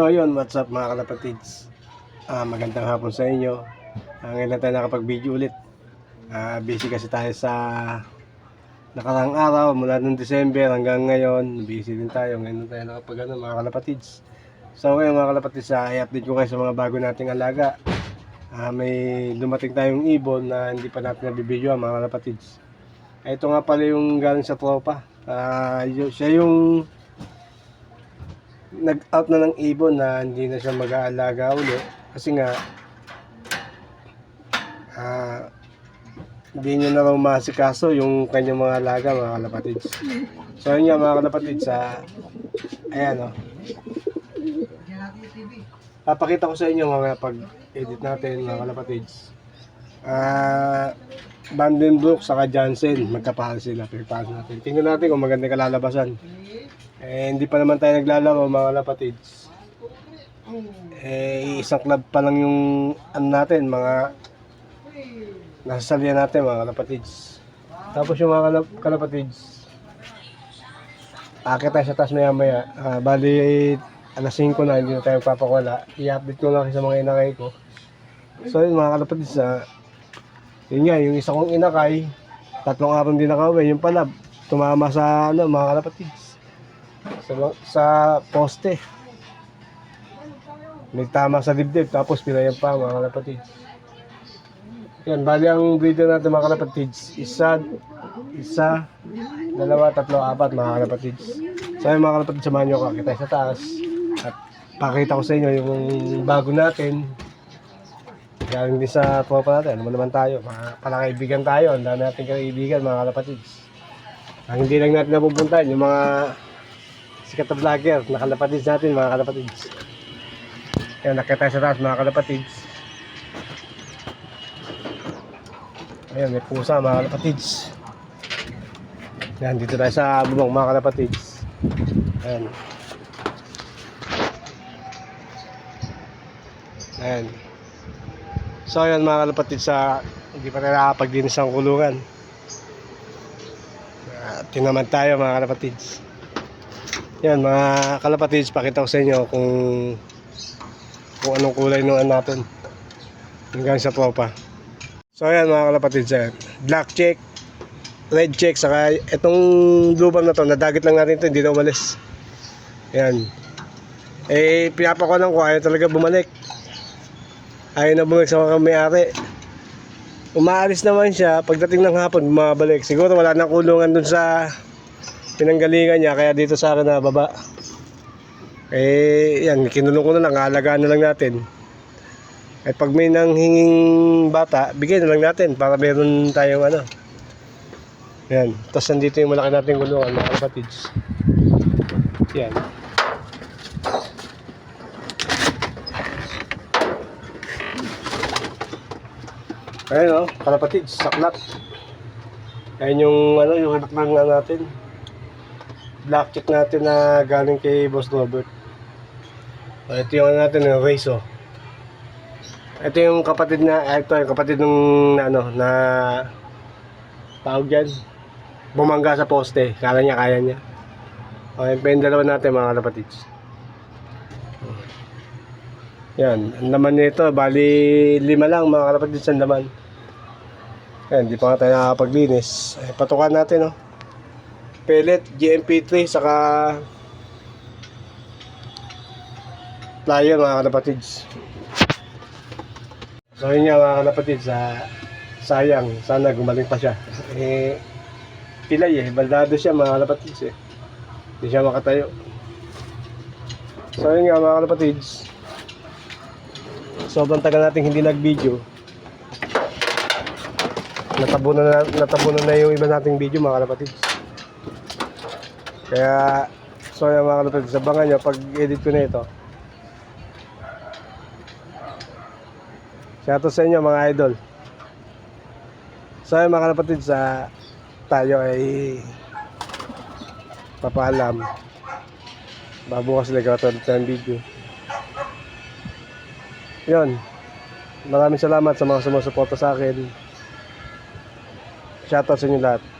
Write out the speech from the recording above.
So yun, what's up mga kalapatids? Ah, magandang hapon sa inyo. Ah, ngayon lang tayo nakapag-video ulit. Ah, busy kasi tayo sa nakarang araw mula nung December hanggang ngayon. Busy din tayo. Ngayon lang tayo nakapag ano, mga kalapatids. So ngayon mga kalapatids, ah, i-update ko kayo sa mga bago nating alaga. Ah, may dumating tayong ibon na hindi pa natin nabibidyo mga kalapatids. Ito nga pala yung galing sa tropa. Y- siya yung nag-out na ng ibon na hindi na siya mag-aalaga uli. Kasi nga ah hindi niya na raw masikaso yung kanyang mga alaga mga kalapatids. So yun nga mga kalapatids sa ayan o papakita ko sa inyo mga pag edit natin mga kalapatids. Ah Vandenbroek saka Jansen magkapahal sila pipahal natin. Tingnan natin kung maganda kalalabasan eh, hindi pa naman tayo naglalaro mga lapatids. Eh, isang club pa lang yung ano natin, mga nasasalihan natin mga kalapatids. Tapos yung mga kalap kalapatids, akit tayo sa taas maya maya. Ah, bali, alas 5 na, hindi na tayo papakawala. I-update ko lang sa mga inakay ko. So yun mga kalapatids, ah, yun nga, yung isa kong inakay, tatlong araw din nakauwi, yung pala, tumama sa ano, mga kalapatids sa, sa poste. May tama sa dibdib, tapos pinayan pa mga kalapatids. Yan, bali ang breeder natin mga kalapatids. Isa, isa, dalawa, tatlo, apat mga kalapatids. So mga kalapatids, samahan nyo ako kita sa taas. At pakita ko sa inyo yung bago natin. Galing din sa tropa natin. Ano naman tayo? Mga palakaibigan tayo. Ang dami natin kaibigan mga kalapatids. Ang hindi lang natin napupuntahan, yung mga sikat na vlogger, nakalapatids natin mga kalapatids. Yan, nakita tayo sa taas mga kalapatids. Ayan, may pusa mga kalapatids. Yan, dito tayo sa bubong mga kalapatids. Ayan. Ayan. So ayan mga kalapatids sa hindi pa tayo nakakapagdinis ng kulungan. Tinaman tayo mga kalapatids. Yan mga kalapatids, pakita ko sa inyo kung kung anong kulay nung ano natin. Hanggang sa tropa. So ayan mga kalapatids, ayan. black check, red check, saka itong lubang na to, nadagit lang natin ito, hindi na umalis. Yan. Eh, pinapakuanan ko, ayaw talaga bumalik. Ayaw na bumalik sa mga may-ari. Umaalis naman siya, pagdating ng hapon, bumabalik. Siguro wala nang kulungan dun sa pinanggalingan niya kaya dito sa akin na baba eh yan kinulong ko na lang aalagaan na lang natin. At pag may nanghinging bata bigyan na lang natin para meron tayong ano. Yan tapos nandito yung malaki nating gulungan mga kapatids. Yan. Ayun o kalapatids saklat Ayan yung ano yung ano natin black check natin na galing kay Boss Robert. Ito yung ano natin, yung race oh. Ito yung kapatid na, ah, ito yung kapatid ng ano, na tawag dyan, bumangga sa poste. Kala niya, kaya niya. O, yung pa natin mga kapatids. Yan, ang laman nito, bali lima lang mga kapatids ang laman. Yan, di pa nga tayo nakakapaglinis. Ay, patukan natin oh pellet, GMP3, saka flyer mga kalapatids. So yun nga mga kalapatids, sa sayang, sana gumaling pa siya. Eh, pilay eh, baldado siya mga kalapatids eh. Hindi siya makatayo. So yun nga mga kalapatids, sobrang tagal natin hindi nag-video. Natabunan na, natabunan na yung iba nating video mga kalapatids. Kaya, so yung mga kalapatids, sabangan nyo pag edit ko na ito. Shoutout sa inyo mga idol. So yung mga kalapatids, sa tayo ay papaalam. Babukas sila katulad ng video. Yun. Maraming salamat sa mga sumusuporta sa akin. Shoutout sa inyo lahat.